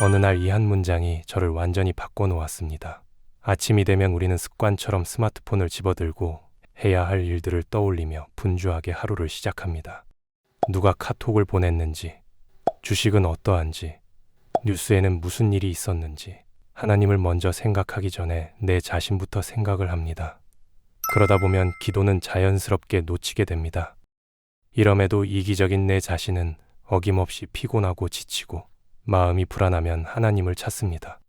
어느 날 이 한 문장이 저를 완전히 바꿔놓았습니다. 아침이 되면 우리는 습관처럼 스마트폰을 집어들고 해야 할 일들을 떠올리며 분주하게 하루를 시작합니다. 누가 카톡을 보냈는지, 주식은 어떠한지, 뉴스에는 무슨 일이 있었는지, 하나님을 먼저 생각하기 전에 내 자신부터 생각을 합니다. 그러다 보면 기도는 자연스럽게 놓치게 됩니다. 이럼에도 이기적인 내 자신은 어김없이 피곤하고 지치고 마음이 불안하면 하나님을 찾습니다.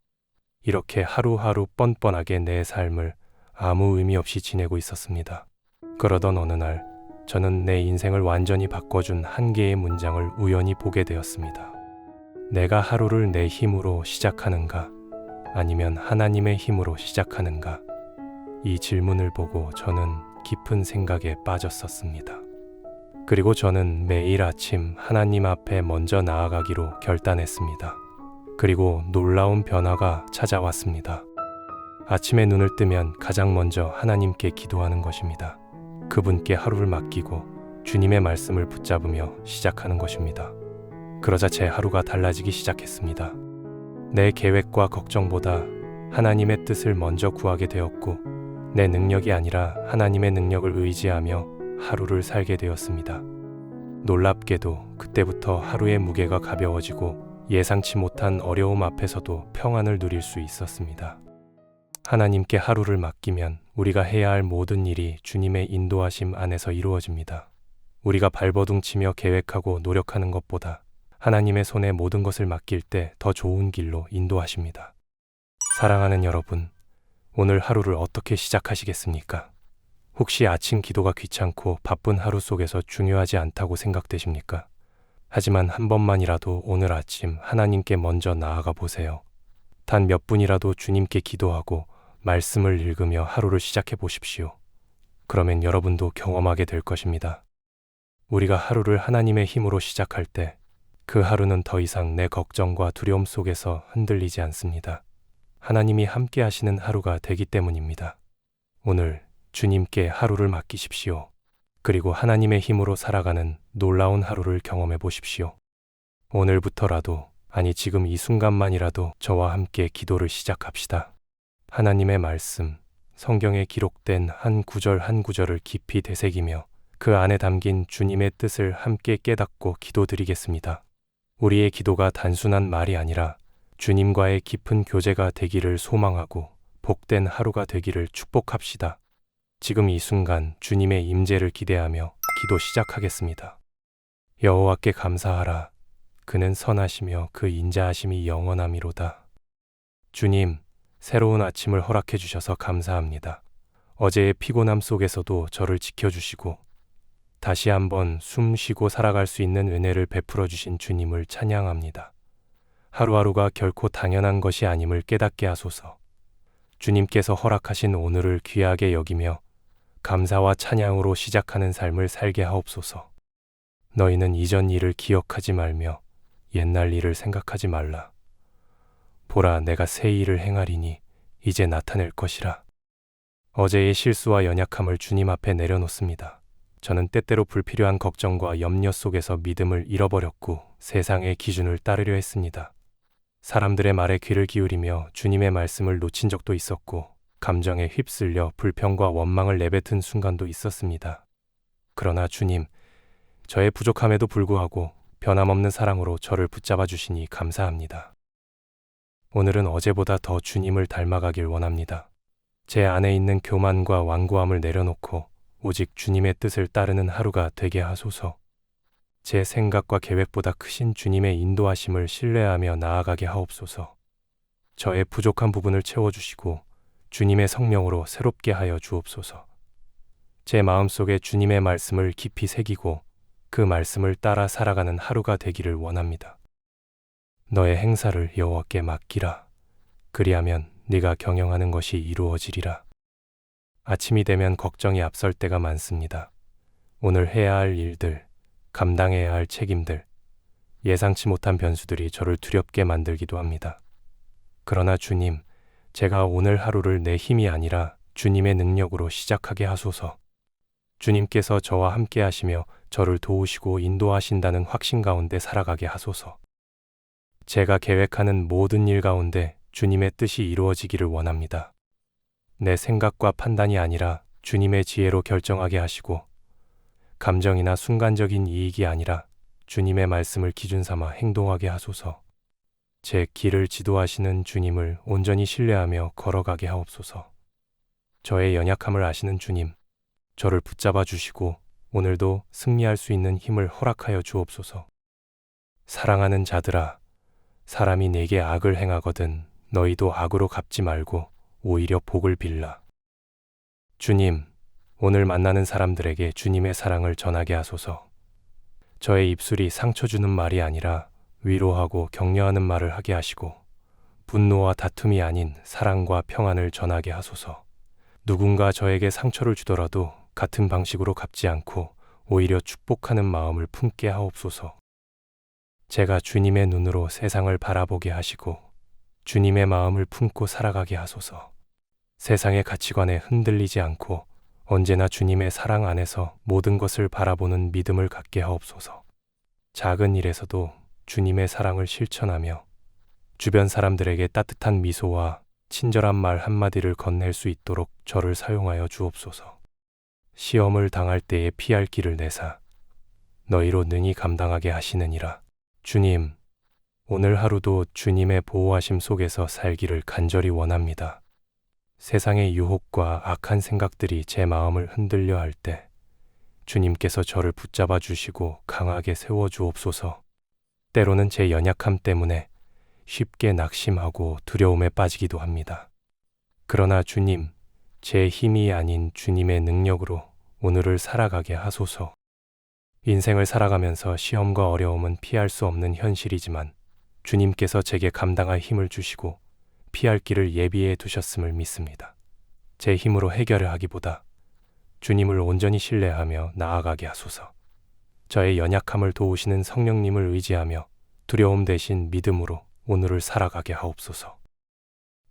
이렇게 하루하루 뻔뻔하게 내 삶을 아무 의미 없이 지내고 있었습니다. 그러던 어느 날 저는 내 인생을 완전히 바꿔준 한 개의 문장을 우연히 보게 되었습니다. 내가 하루를 내 힘으로 시작하는가 아니면 하나님의 힘으로 시작하는가 이 질문을 보고 저는 깊은 생각에 빠졌었습니다. 그리고 저는 매일 아침 하나님 앞에 먼저 나아가기로 결단했습니다. 그리고 놀라운 변화가 찾아왔습니다. 아침에 눈을 뜨면 가장 먼저 하나님께 기도하는 것입니다. 그분께 하루를 맡기고 주님의 말씀을 붙잡으며 시작하는 것입니다. 그러자 제 하루가 달라지기 시작했습니다. 내 계획과 걱정보다 하나님의 뜻을 먼저 구하게 되었고, 내 능력이 아니라 하나님의 능력을 의지하며 하루를 살게 되었습니다. 놀랍게도 그때부터 하루의 무게가 가벼워지고 예상치 못한 어려움 앞에서도 평안을 누릴 수 있었습니다. 하나님께 하루를 맡기면 우리가 해야 할 모든 일이 주님의 인도하심 안에서 이루어집니다. 우리가 발버둥 치며 계획하고 노력하는 것보다 하나님의 손에 모든 것을 맡길 때 더 좋은 길로 인도하십니다. 사랑하는 여러분, 오늘 하루를 어떻게 시작하시겠습니까? 혹시 아침 기도가 귀찮고 바쁜 하루 속에서 중요하지 않다고 생각되십니까? 하지만 한 번만이라도 오늘 아침 하나님께 먼저 나아가 보세요. 단 몇 분이라도 주님께 기도하고 말씀을 읽으며 하루를 시작해 보십시오. 그러면 여러분도 경험하게 될 것입니다. 우리가 하루를 하나님의 힘으로 시작할 때 그 하루는 더 이상 내 걱정과 두려움 속에서 흔들리지 않습니다. 하나님이 함께 하시는 하루가 되기 때문입니다. 오늘 주님께 하루를 맡기십시오. 그리고 하나님의 힘으로 살아가는 놀라운 하루를 경험해 보십시오. 오늘부터라도, 아니 지금 이 순간만이라도 저와 함께 기도를 시작합시다. 하나님의 말씀, 성경에 기록된 한 구절 한 구절을 깊이 되새기며 그 안에 담긴 주님의 뜻을 함께 깨닫고 기도드리겠습니다. 우리의 기도가 단순한 말이 아니라 주님과의 깊은 교제가 되기를 소망하고 복된 하루가 되기를 축복합시다. 지금 이 순간 주님의 임재를 기대하며 기도 시작하겠습니다. 여호와께 감사하라. 그는 선하시며 그 인자하심이 영원함이로다. 주님, 새로운 아침을 허락해 주셔서 감사합니다. 어제의 피곤함 속에서도 저를 지켜주시고 다시 한번 숨 쉬고 살아갈 수 있는 은혜를 베풀어 주신 주님을 찬양합니다. 하루하루가 결코 당연한 것이 아님을 깨닫게 하소서. 주님께서 허락하신 오늘을 귀하게 여기며 감사와 찬양으로 시작하는 삶을 살게 하옵소서. 너희는 이전 일을 기억하지 말며 옛날 일을 생각하지 말라. 보라, 내가 새 일을 행하리니 이제 나타낼 것이라. 어제의 실수와 연약함을 주님 앞에 내려놓습니다. 저는 때때로 불필요한 걱정과 염려 속에서 믿음을 잃어버렸고 세상의 기준을 따르려 했습니다. 사람들의 말에 귀를 기울이며 주님의 말씀을 놓친 적도 있었고 감정에 휩쓸려 불평과 원망을 내뱉은 순간도 있었습니다. 그러나 주님, 저의 부족함에도 불구하고 변함없는 사랑으로 저를 붙잡아 주시니 감사합니다. 오늘은 어제보다 더 주님을 닮아가길 원합니다. 제 안에 있는 교만과 완고함을 내려놓고 오직 주님의 뜻을 따르는 하루가 되게 하소서. 제 생각과 계획보다 크신 주님의 인도하심을 신뢰하며 나아가게 하옵소서. 저의 부족한 부분을 채워주시고 주님의 성령으로 새롭게 하여 주옵소서. 제 마음속에 주님의 말씀을 깊이 새기고 그 말씀을 따라 살아가는 하루가 되기를 원합니다. 너의 행사를 여호와께 맡기라. 그리하면 네가 경영하는 것이 이루어지리라. 아침이 되면 걱정이 앞설 때가 많습니다. 오늘 해야 할 일들, 감당해야 할 책임들, 예상치 못한 변수들이 저를 두렵게 만들기도 합니다. 그러나 주님, 제가 오늘 하루를 내 힘이 아니라 주님의 능력으로 시작하게 하소서. 주님께서 저와 함께 하시며 저를 도우시고 인도하신다는 확신 가운데 살아가게 하소서. 제가 계획하는 모든 일 가운데 주님의 뜻이 이루어지기를 원합니다. 내 생각과 판단이 아니라 주님의 지혜로 결정하게 하시고, 감정이나 순간적인 이익이 아니라 주님의 말씀을 기준 삼아 행동하게 하소서. 제 길을 지도하시는 주님을 온전히 신뢰하며 걸어가게 하옵소서. 저의 연약함을 아시는 주님, 저를 붙잡아 주시고 오늘도 승리할 수 있는 힘을 허락하여 주옵소서. 사랑하는 자들아, 사람이 내게 악을 행하거든 너희도 악으로 갚지 말고 오히려 복을 빌라. 주님, 오늘 만나는 사람들에게 주님의 사랑을 전하게 하소서. 저의 입술이 상처 주는 말이 아니라 위로하고 격려하는 말을 하게 하시고 분노와 다툼이 아닌 사랑과 평안을 전하게 하소서. 누군가 저에게 상처를 주더라도 같은 방식으로 갚지 않고 오히려 축복하는 마음을 품게 하옵소서. 제가 주님의 눈으로 세상을 바라보게 하시고 주님의 마음을 품고 살아가게 하소서. 세상의 가치관에 흔들리지 않고 언제나 주님의 사랑 안에서 모든 것을 바라보는 믿음을 갖게 하옵소서. 작은 일에서도 주님의 사랑을 실천하며 주변 사람들에게 따뜻한 미소와 친절한 말 한마디를 건넬 수 있도록 저를 사용하여 주옵소서. 시험을 당할 때에 피할 길을 내사 너희로 능히 감당하게 하시느니라. 주님, 오늘 하루도 주님의 보호하심 속에서 살기를 간절히 원합니다. 세상의 유혹과 악한 생각들이 제 마음을 흔들려 할 때 주님께서 저를 붙잡아 주시고 강하게 세워 주옵소서. 때로는 제 연약함 때문에 쉽게 낙심하고 두려움에 빠지기도 합니다. 그러나 주님, 제 힘이 아닌 주님의 능력으로 오늘을 살아가게 하소서. 인생을 살아가면서 시험과 어려움은 피할 수 없는 현실이지만 주님께서 제게 감당할 힘을 주시고 피할 길을 예비해 두셨음을 믿습니다. 제 힘으로 해결을 하기보다 주님을 온전히 신뢰하며 나아가게 하소서. 저의 연약함을 도우시는 성령님을 의지하며 두려움 대신 믿음으로 오늘을 살아가게 하옵소서.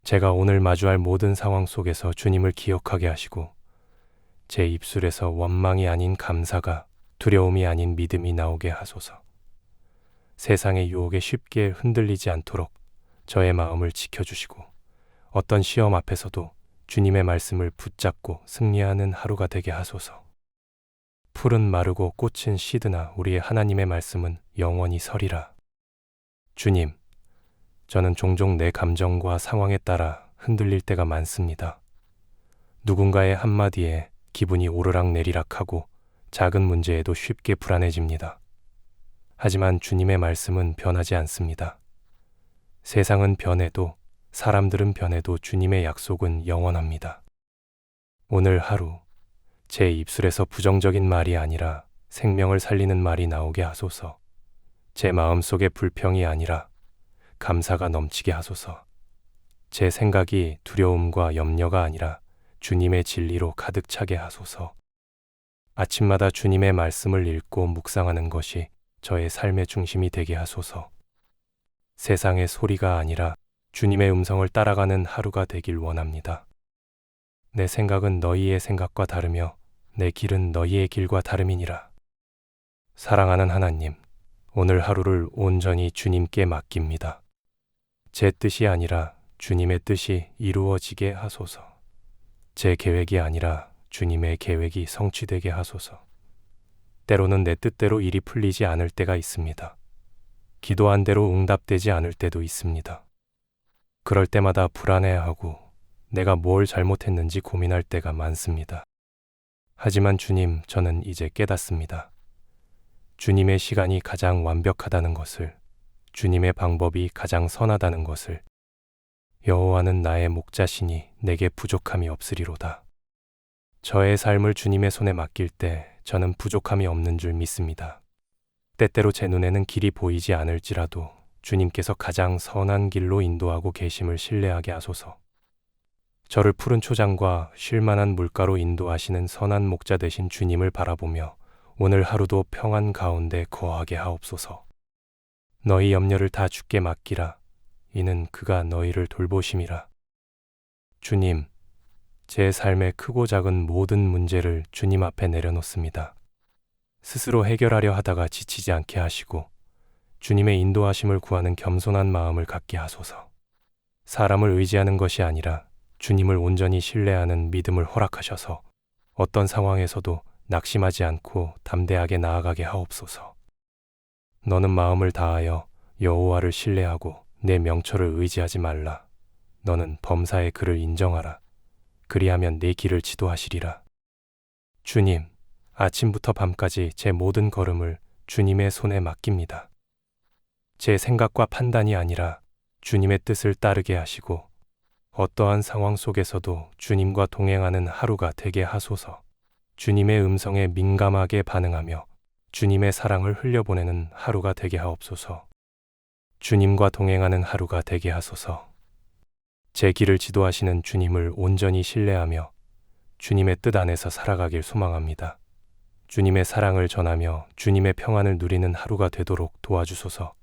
제가 오늘 마주할 모든 상황 속에서 주님을 기억하게 하시고 제 입술에서 원망이 아닌 감사가 두려움이 아닌 믿음이 나오게 하소서. 세상의 유혹에 쉽게 흔들리지 않도록 저의 마음을 지켜주시고 어떤 시험 앞에서도 주님의 말씀을 붙잡고 승리하는 하루가 되게 하소서. 풀은 마르고 꽃은 시드나 우리의 하나님의 말씀은 영원히 서리라. 주님, 저는 종종 내 감정과 상황에 따라 흔들릴 때가 많습니다. 누군가의 한마디에 기분이 오르락 내리락 하고 작은 문제에도 쉽게 불안해집니다. 하지만 주님의 말씀은 변하지 않습니다. 세상은 변해도 사람들은 변해도 주님의 약속은 영원합니다. 오늘 하루 제 입술에서 부정적인 말이 아니라 생명을 살리는 말이 나오게 하소서. 제 마음속에 불평이 아니라 감사가 넘치게 하소서. 제 생각이 두려움과 염려가 아니라 주님의 진리로 가득 차게 하소서. 아침마다 주님의 말씀을 읽고 묵상하는 것이 저의 삶의 중심이 되게 하소서. 세상의 소리가 아니라 주님의 음성을 따라가는 하루가 되길 원합니다. 내 생각은 너희의 생각과 다르며 내 길은 너희의 길과 다름이니라. 사랑하는 하나님, 오늘 하루를 온전히 주님께 맡깁니다. 제 뜻이 아니라 주님의 뜻이 이루어지게 하소서. 제 계획이 아니라 주님의 계획이 성취되게 하소서. 때로는 내 뜻대로 일이 풀리지 않을 때가 있습니다. 기도한 대로 응답되지 않을 때도 있습니다. 그럴 때마다 불안해하고 내가 뭘 잘못했는지 고민할 때가 많습니다. 하지만 주님, 저는 이제 깨닫습니다. 주님의 시간이 가장 완벽하다는 것을, 주님의 방법이 가장 선하다는 것을, 여호와는 나의 목자시니 내게 부족함이 없으리로다. 저의 삶을 주님의 손에 맡길 때 저는 부족함이 없는 줄 믿습니다. 때때로 제 눈에는 길이 보이지 않을지라도 주님께서 가장 선한 길로 인도하고 계심을 신뢰하게 하소서. 저를 푸른 초장과 쉴만한 물가로 인도하시는 선한 목자 되신 주님을 바라보며 오늘 하루도 평안 가운데 거하게 하옵소서. 너희 염려를 다 주께 맡기라. 이는 그가 너희를 돌보심이라. 주님, 제 삶의 크고 작은 모든 문제를 주님 앞에 내려놓습니다. 스스로 해결하려 하다가 지치지 않게 하시고 주님의 인도하심을 구하는 겸손한 마음을 갖게 하소서. 사람을 의지하는 것이 아니라 주님을 온전히 신뢰하는 믿음을 허락하셔서 어떤 상황에서도 낙심하지 않고 담대하게 나아가게 하옵소서. 너는 마음을 다하여 여호와를 신뢰하고 내 명철을 의지하지 말라. 너는 범사의 그를 인정하라. 그리하면 내 길을 지도하시리라. 주님, 아침부터 밤까지 제 모든 걸음을 주님의 손에 맡깁니다. 제 생각과 판단이 아니라 주님의 뜻을 따르게 하시고 어떠한 상황 속에서도 주님과 동행하는 하루가 되게 하소서. 주님의 음성에 민감하게 반응하며 주님의 사랑을 흘려보내는 하루가 되게 하옵소서. 주님과 동행하는 하루가 되게 하소서. 제 길을 지도하시는 주님을 온전히 신뢰하며 주님의 뜻 안에서 살아가길 소망합니다. 주님의 사랑을 전하며 주님의 평안을 누리는 하루가 되도록 도와주소서.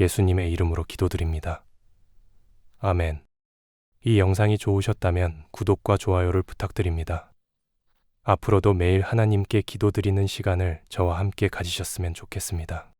예수님의 이름으로 기도드립니다. 아멘. 이 영상이 좋으셨다면 구독과 좋아요를 부탁드립니다. 앞으로도 매일 하나님께 기도드리는 시간을 저와 함께 가지셨으면 좋겠습니다.